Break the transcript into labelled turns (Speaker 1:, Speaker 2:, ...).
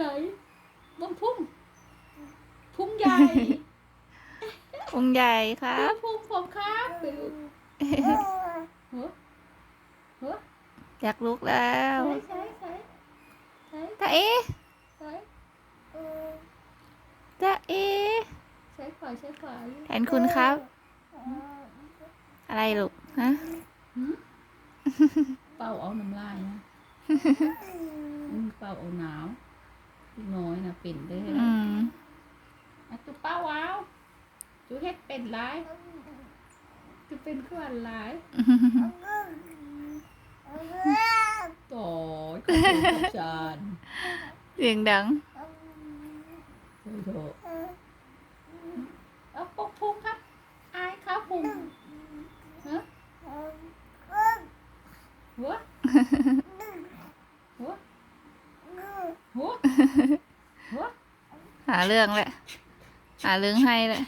Speaker 1: ไหนบนพุ่งพุ่งใหญ่
Speaker 2: องค์ใหญ่ครับ
Speaker 1: พุ่งผมครับไปดูหัวหัว
Speaker 2: อยากลุกแล้ว
Speaker 1: ใส่ใส่ใส่
Speaker 2: ตาเอ
Speaker 1: ใส่
Speaker 2: ตาเอ
Speaker 1: ใส่ขวาใส่ขวา
Speaker 2: แทนคุณครับ อะไรลูกฮะ
Speaker 1: เป่าเอาน้ำลายนะอืมเป่าเอาหนาวลูก น้อยนะเป็นได้
Speaker 2: อืม
Speaker 1: อะตุเป้าว้าวจูเฮ็ดเป็นร้ายจูเป็นขวานร้ายต่อยขอบคุณครับจาน
Speaker 2: เสียงดัง
Speaker 1: โอ้โหเอาปกพุงครับ อายข้าวพุงฮะหั
Speaker 2: หาเรื่องแหละ หาเรื่องให้แหละ